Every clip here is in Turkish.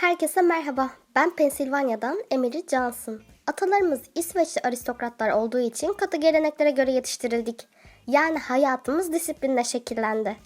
Herkese merhaba. Ben Pensilvanya'dan Emily Johnson. Atalarımız İsveçli aristokratlar olduğu için katı geleneklere göre yetiştirildik. Yani hayatımız disiplinle şekillendi.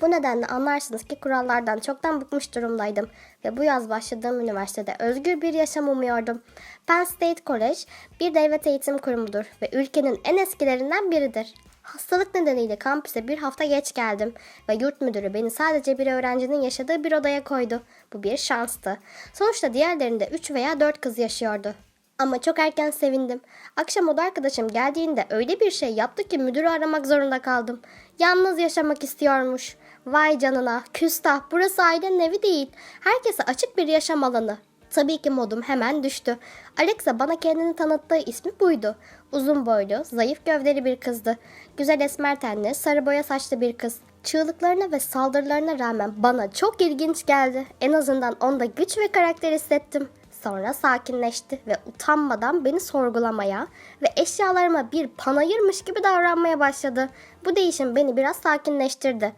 Bu nedenle anlarsınız ki kurallardan çoktan bıkmış durumdaydım ve bu yaz başladığım üniversitede özgür bir yaşam umuyordum. Penn State College bir devlet eğitim kurumudur ve ülkenin en eskilerinden biridir. Hastalık nedeniyle kampüse bir hafta geç geldim ve yurt müdürü beni sadece bir öğrencinin yaşadığı bir odaya koydu. Bu bir şanstı. Sonuçta diğerlerinde 3 veya 4 kız yaşıyordu. Ama çok erken sevindim. Akşam oda arkadaşım geldiğinde öyle bir şey yaptı ki müdürü aramak zorunda kaldım. Yalnız yaşamak istiyormuş. Vay canına, küstah, burası ailenin evi değil. Herkese açık bir yaşam alanı. Tabii ki modum hemen düştü. Alexa bana kendini tanıttığı ismi buydu. Uzun boylu, zayıf gövdeli bir kızdı. Güzel esmer tenli, sarı boya saçlı bir kız. Çığlıklarına ve saldırılarına rağmen bana çok ilginç geldi. En azından onda güç ve karakter hissettim. Sonra sakinleşti ve utanmadan beni sorgulamaya ve eşyalarıma bir panayırmış gibi davranmaya başladı. Bu değişim beni biraz sakinleştirdi.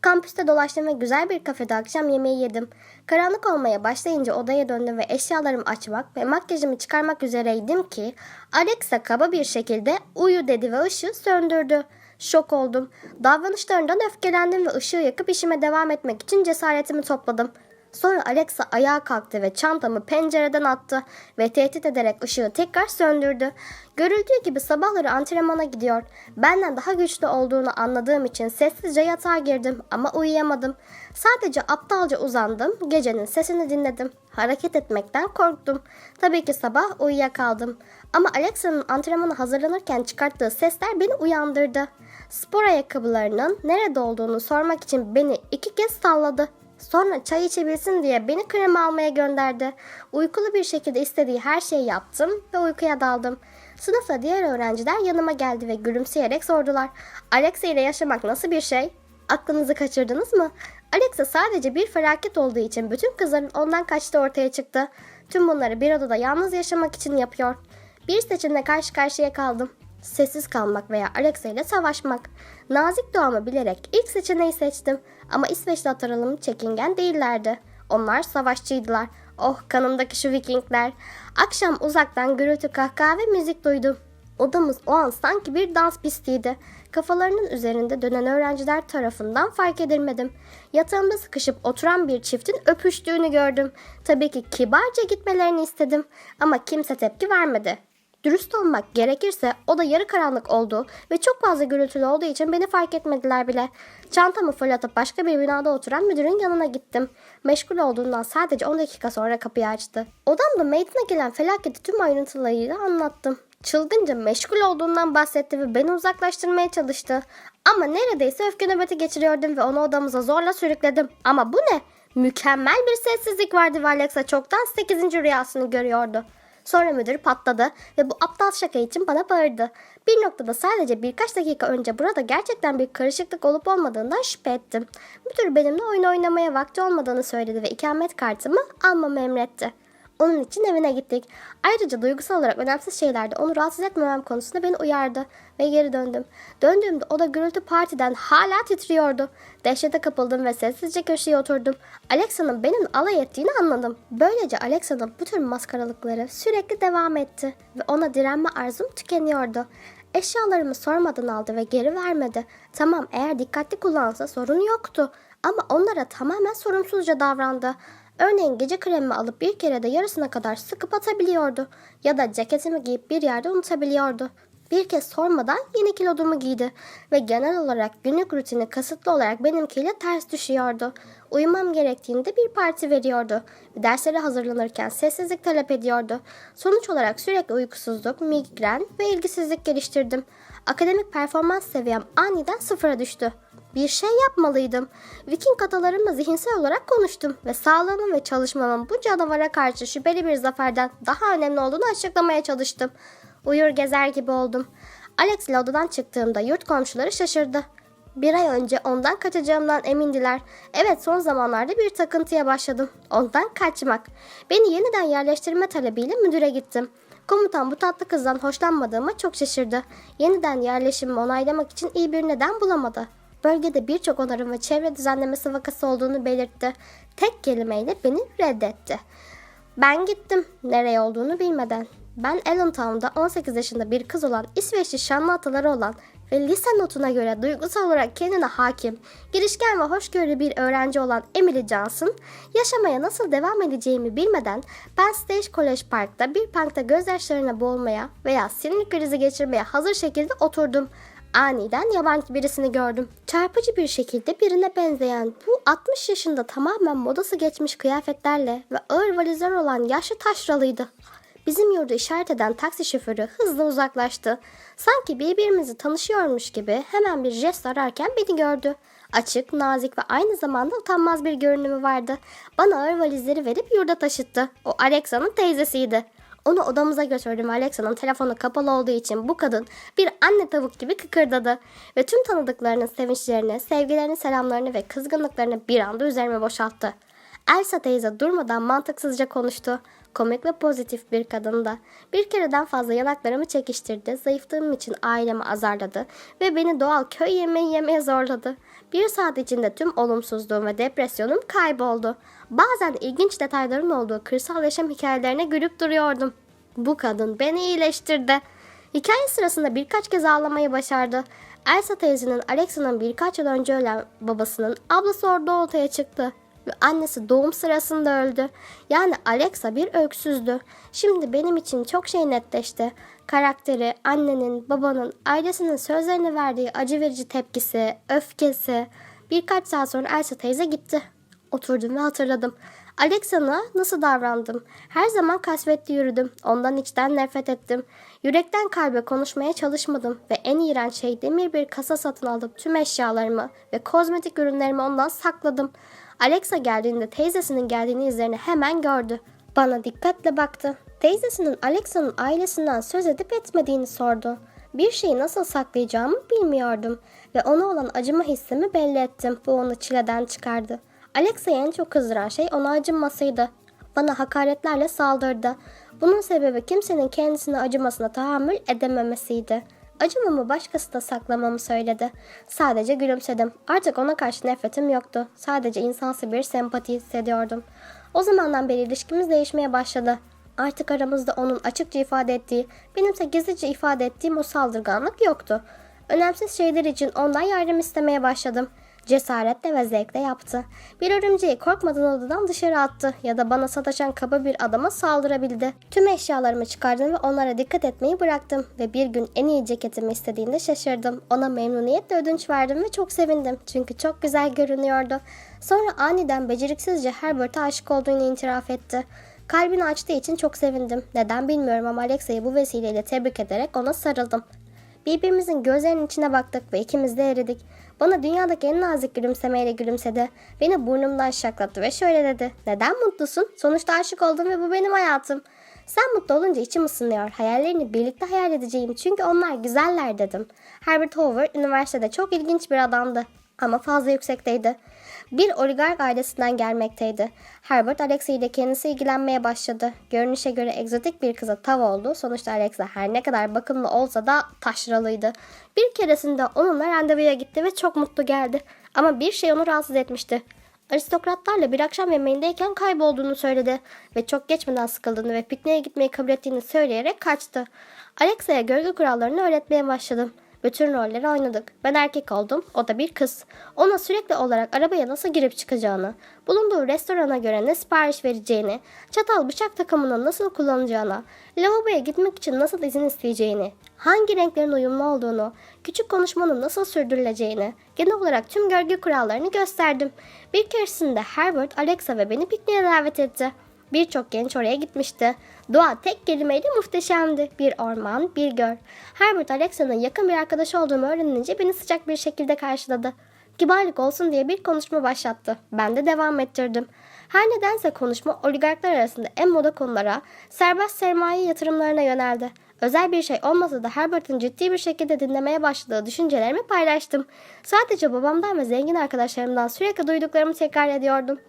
Kampüste dolaştım ve güzel bir kafede akşam yemeği yedim. Karanlık olmaya başlayınca odaya döndüm ve eşyalarımı açmak ve makyajımı çıkarmak üzereydim ki Alexa kaba bir şekilde uyu dedi ve ışığı söndürdü. Şok oldum. Davranışlarından öfkelendim ve ışığı yakıp işime devam etmek için cesaretimi topladım. Sonra Alexa ayağa kalktı ve çantamı pencereden attı ve tehdit ederek ışığı tekrar söndürdü. Görüldüğü gibi sabahları antrenmana gidiyor. Benden daha güçlü olduğunu anladığım için sessizce yatağa girdim ama uyuyamadım. Sadece aptalca uzandım, gecenin sesini dinledim. Hareket etmekten korktum. Tabii ki sabah uyuyakaldım. Ama Alexa'nın antrenmana hazırlanırken çıkarttığı sesler beni uyandırdı. Spor ayakkabılarının nerede olduğunu sormak için beni iki kez salladı. Sonra çay içebilsin diye beni krema almaya gönderdi. Uykulu bir şekilde istediği her şeyi yaptım ve uykuya daldım. Sınıfta diğer öğrenciler yanıma geldi ve gülümseyerek sordular. Alexa ile yaşamak nasıl bir şey? Aklınızı kaçırdınız mı? Alexa sadece bir felaket olduğu için bütün kızların ondan kaçtığı ortaya çıktı. Tüm bunları bir odada yalnız yaşamak için yapıyor. Bir seçimle karşı karşıya kaldım. Sessiz kalmak veya Alexa ile savaşmak. Nazik doğamı bilerek ilk seçeneği seçtim. Ama İsveçli ataralım çekingen değillerdi. Onlar savaşçıydılar. Oh kanımdaki şu vikingler. Akşam uzaktan gürültü kahkaha ve müzik duydum. Odamız o an sanki bir dans pistiydi. Kafalarının üzerinde dönen öğrenciler tarafından fark edilmedim. Yatağımda sıkışıp oturan bir çiftin öpüştüğünü gördüm. Tabii ki kibarca gitmelerini istedim ama kimse tepki vermedi. Dürüst olmak gerekirse o da yarı karanlık oldu ve çok fazla gürültülü olduğu için beni fark etmediler bile. Çantamı fırlatıp başka bir binada oturan müdürün yanına gittim. Meşgul olduğundan sadece 10 dakika sonra kapıyı açtı. Odamda meydana gelen felaketi tüm ayrıntılarıyla anlattım. Çılgınca meşgul olduğundan bahsetti ve beni uzaklaştırmaya çalıştı. Ama neredeyse öfke nöbeti geçiriyordum ve onu odamıza zorla sürükledim. Ama bu ne? Mükemmel bir sessizlik vardı ve Alexa çoktan 8. rüyasını görüyordu. Sonra müdür patladı ve bu aptal şaka için bana bağırdı. Bir noktada sadece birkaç dakika önce burada gerçekten bir karışıklık olup olmadığından şüphe ettim. Müdür benimle oyun oynamaya vakti olmadığını söyledi ve ikamet kartımı almamı emretti. Onun için evine gittik. Ayrıca duygusal olarak önemsiz şeylerde onu rahatsız etmemem konusunda beni uyardı ve geri döndüm. Döndüğümde o da gürültü partiden hala titriyordu. Dehşete kapıldım ve sessizce köşeye oturdum. Alexa'nın benim alay ettiğini anladım. Böylece Alexa'nın bu tür maskaralıkları sürekli devam etti ve ona direnme arzum tükeniyordu. Eşyalarımı sormadan aldı ve geri vermedi. Tamam eğer dikkatli kullansa sorun yoktu. Ama onlara tamamen sorumsuzca davrandı. Örneğin gece kremimi alıp bir kere de yarısına kadar sıkıp atabiliyordu. Ya da ceketimi giyip bir yerde unutabiliyordu. Bir kez sormadan yeni kilodumu giydi ve genel olarak günlük rutini kasıtlı olarak benimkiyle ters düşüyordu. Uyumam gerektiğinde bir parti veriyordu. Derslere hazırlanırken sessizlik talep ediyordu. Sonuç olarak sürekli uykusuzluk, migren ve ilgisizlik geliştirdim. Akademik performans seviyem aniden sıfıra düştü. Bir şey yapmalıydım. Viking atalarımla zihinsel olarak konuştum ve sağlığımın ve çalışmamın bu canavara karşı şüpheli bir zaferden daha önemli olduğunu açıklamaya çalıştım. Uyur gezer gibi oldum. Alex ile odadan çıktığımda yurt komşuları şaşırdı. Bir ay önce ondan kaçacağımdan emindiler. Evet son zamanlarda bir takıntıya başladım. Ondan kaçmak. Beni yeniden yerleştirme talebiyle müdüre gittim. Komutan bu tatlı kızdan hoşlanmadığıma çok şaşırdı. Yeniden yerleşimimi onaylamak için iyi bir neden bulamadı. Bölgede birçok onarım ve çevre düzenlemesi vakası olduğunu belirtti. Tek kelimeyle beni reddetti. Ben gittim nereye olduğunu bilmeden. Ben Allentown'da 18 yaşında bir kız olan İsveçli şanlı ataları olan ve lise notuna göre duygusal olarak kendine hakim, girişken ve hoşgörülü bir öğrenci olan Emily Johnson, yaşamaya nasıl devam edeceğimi bilmeden ben Stage College Park'ta bir parkta gözyaşlarına boğulmaya veya sinir krizi geçirmeye hazır şekilde oturdum. Aniden yabancı birisini gördüm. Çarpıcı bir şekilde birine benzeyen bu 60 yaşında tamamen modası geçmiş kıyafetlerle ve ağır valizler olan yaşlı taşralıydı. Bizim yurdu işaret eden taksi şoförü hızla uzaklaştı. Sanki birbirimizi tanışıyormuş gibi hemen bir jest ararken beni gördü. Açık, nazik ve aynı zamanda utanmaz bir görünümü vardı. Bana ağır valizleri verip yurda taşıttı. O Alexa'nın teyzesiydi. Onu odamıza götürdüm ve Alexa'nın telefonu kapalı olduğu için bu kadın bir anne tavuk gibi kıkırdadı. Ve tüm tanıdıklarının sevinçlerini, sevgilerini, selamlarını ve kızgınlıklarını bir anda üzerime boşalttı. Elsa teyze durmadan mantıksızca konuştu. Komik ve pozitif bir kadındı. Bir kereden fazla yanaklarımı çekiştirdi, zayıftığım için ailemi azarladı ve beni doğal köy yemeği yemeye zorladı. Bir saat içinde tüm olumsuzluğum ve depresyonum kayboldu. Bazen ilginç detayların olduğu kırsal yaşam hikayelerine gülüp duruyordum. Bu kadın beni iyileştirdi. Hikaye sırasında birkaç kez ağlamayı başardı. Elsa teyzenin Alexa'nın birkaç yıl önce ölen babasının ablası orada ortaya çıktı ve annesi doğum sırasında öldü. Yani Alexa bir öksüzdü. Şimdi benim için çok şey netleşti. Karakteri, annenin, babanın, ailesinin sözlerine verdiği acı verici tepkisi, öfkesi. Birkaç saat sonra Elsa teyze gitti. Oturdum ve hatırladım. Alexa'na nasıl davrandım? Her zaman kasvetli yürüdüm. Ondan içten nefret ettim. Yürekten kalbe konuşmaya çalışmadım ve en iğrenç şey demir bir kasa satın alıp tüm eşyalarımı ve kozmetik ürünlerimi ondan sakladım. Alexa geldiğinde teyzesinin geldiğini izlerini hemen gördü. Bana dikkatle baktı. Teyzesinin Alexa'nın ailesinden söz edip etmediğini sordu. Bir şeyi nasıl saklayacağımı bilmiyordum ve ona olan acıma hissimi belli ettim. Bu onu çileden çıkardı. Alexa'yı en çok kızdıran şey ona acınmasıydı. Bana hakaretlerle saldırdı. Bunun sebebi kimsenin kendisine acımasına tahammül edememesiydi. Acımamı başkası da saklamamı söyledi. Sadece gülümsedim. Artık ona karşı nefretim yoktu. Sadece insansı bir sempati hissediyordum. O zamandan beri ilişkimiz değişmeye başladı. Artık aramızda onun açıkça ifade ettiği, benimse gizlice ifade ettiğim o saldırganlık yoktu. Önemsiz şeyler için ondan yardım istemeye başladım. Cesaretle ve zevkle yaptı. Bir örümceği korkmadan odadan dışarı attı ya da bana sataşan kaba bir adama saldırabildi. Tüm eşyalarımı çıkardım ve onlara dikkat etmeyi bıraktım ve bir gün en iyi ceketimi istediğinde şaşırdım. Ona memnuniyetle ödünç verdim ve çok sevindim çünkü çok güzel görünüyordu. Sonra aniden beceriksizce Herbert'a aşık olduğunu itiraf etti. Kalbini açtığı için çok sevindim. Neden bilmiyorum ama Alexa'yı bu vesileyle tebrik ederek ona sarıldım. Birbirimizin gözlerinin içine baktık ve ikimiz de eridik. Bana dünyadaki en nazik gülümsemeyle gülümsedi. Beni burnumdan şaklattı ve şöyle dedi. Neden mutlusun? Sonuçta aşık oldum ve bu benim hayatım. Sen mutlu olunca içim ısınıyor. Hayallerini birlikte hayal edeceğim çünkü onlar güzeller dedim. Herbert Hoover üniversitede çok ilginç bir adamdı ama fazla yüksekteydi. Bir oligark ailesinden gelmekteydi. Herbert Alexa ile kendisi ilgilenmeye başladı. Görünüşe göre egzotik bir kıza tav oldu. Sonuçta Alexa her ne kadar bakımlı olsa da taşralıydı. Bir keresinde onunla randevuya gitti ve çok mutlu geldi. Ama bir şey onu rahatsız etmişti. Aristokratlarla bir akşam yemeğindeyken kaybolduğunu söyledi ve çok geçmeden sıkıldığını ve pikniğe gitmeyi kabul ettiğini söyleyerek kaçtı. Alexa'ya gölge kurallarını öğretmeye başladım. Bütün rolleri oynadık. Ben erkek oldum, o da bir kız. Ona sürekli olarak arabaya nasıl girip çıkacağını, bulunduğu restorana göre ne sipariş vereceğini, çatal bıçak takımını nasıl kullanacağına, lavaboya gitmek için nasıl izin isteyeceğini, hangi renklerin uyumlu olduğunu, küçük konuşmanın nasıl sürdürüleceğini, genel olarak tüm görgü kurallarını gösterdim. Bir keresinde Herbert, Alexa ve beni pikniğe davet etti. Birçok genç oraya gitmişti. Doğa tek kelimeyle muhteşemdi. Bir orman, bir göl. Herbert Alexa'nın yakın bir arkadaşı olduğumu öğrenince beni sıcak bir şekilde karşıladı. Kibarlık olsun diye bir konuşma başlattı. Ben de devam ettirdim. Her nedense konuşma oligarklar arasında en moda konulara, serbest sermaye yatırımlarına yöneldi. Özel bir şey olmasa da Herbert'ın ciddi bir şekilde dinlemeye başladığı düşüncelerimi paylaştım. Sadece babamdan ve zengin arkadaşlarımdan sürekli duyduklarımı tekrar ediyordum.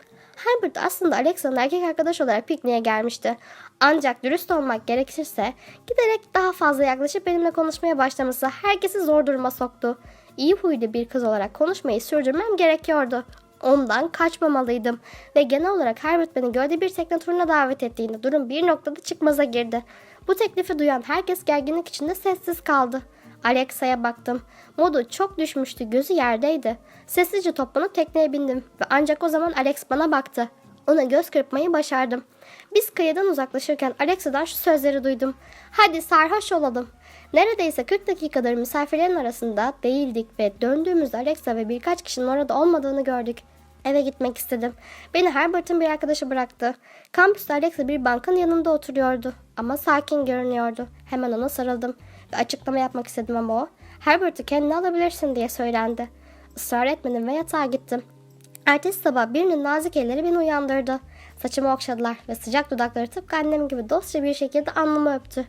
Herbert aslında Alexa'nın erkek arkadaş olarak pikniğe gelmişti. Ancak dürüst olmak gerekirse giderek daha fazla yaklaşıp benimle konuşmaya başlaması herkesi zor duruma soktu. İyi huylu bir kız olarak konuşmayı sürdürmem gerekiyordu. Ondan kaçmamalıydım ve genel olarak Herbert beni gölde bir tekne turuna davet ettiğinde durum bir noktada çıkmaza girdi. Bu teklifi duyan herkes gerginlik içinde sessiz kaldı. Alexa'ya baktım. Modu çok düşmüştü, gözü yerdeydi. Sessizce toplanıp tekneye bindim ve ancak o zaman Alex bana baktı. Ona göz kırpmayı başardım. Biz kıyıdan uzaklaşırken Alexa'dan şu sözleri duydum. Hadi sarhoş olalım. Neredeyse 40 dakikadır misafirlerin arasında değildik ve döndüğümüzde Alexa ve birkaç kişinin orada olmadığını gördük. Eve gitmek istedim. Beni Herbert'ın bir arkadaşı bıraktı. Kampüste Alexa bir bankın yanında oturuyordu. Ama sakin görünüyordu. Hemen ona sarıldım. Açıklama yapmak istedim ama o, Herbert'ı kendine alabilirsin diye söylendi. Israr etmedim ve yatağa gittim. Ertesi sabah birinin nazik elleri beni uyandırdı. Saçımı okşadılar ve sıcak dudakları tıpkı annem gibi dostça bir şekilde alnımı öptü.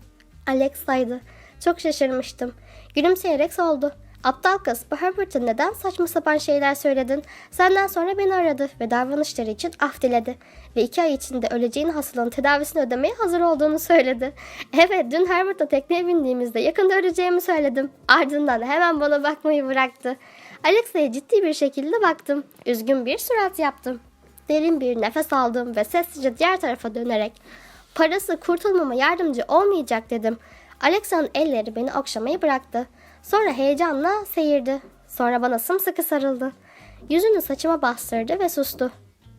Alexa'ydı. Çok şaşırmıştım. Gülümseyerek sordu. Aptal kız, bu Herbert'a neden saçma sapan şeyler söyledin? Senden sonra beni aradı ve davranışları için af diledi. Ve iki ay içinde öleceğin hastalığın tedavisini ödemeye hazır olduğunu söyledi. Evet, dün Herbert'la tekneye bindiğimizde yakında öleceğimi söyledim. Ardından hemen bana bakmayı bıraktı. Alexa'ya ciddi bir şekilde baktım. Üzgün bir surat yaptım. Derin bir nefes aldım ve sessizce diğer tarafa dönerek parası kurtulmama yardımcı olmayacak dedim. Alexa'nın elleri beni okşamayı bıraktı. Sonra heyecanla seyirdi. Sonra bana sımsıkı sarıldı. Yüzünü saçıma bastırdı ve sustu.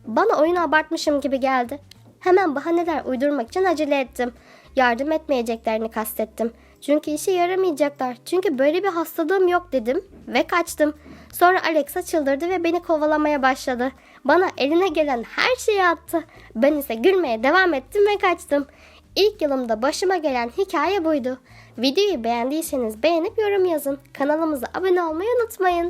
Bana oyunu abartmışım gibi geldi. Hemen bahaneler uydurmak için acele ettim. Yardım etmeyeceklerini kastettim. Çünkü işe yaramayacaklar. Çünkü böyle bir hastalığım yok dedim ve kaçtım. Sonra Alexa çıldırdı ve beni kovalamaya başladı. Bana eline gelen her şeyi attı. Ben ise gülmeye devam ettim ve kaçtım. İlk yılımda başıma gelen hikaye buydu. Videoyu beğendiyseniz beğenip yorum yazın. Kanalımıza abone olmayı unutmayın.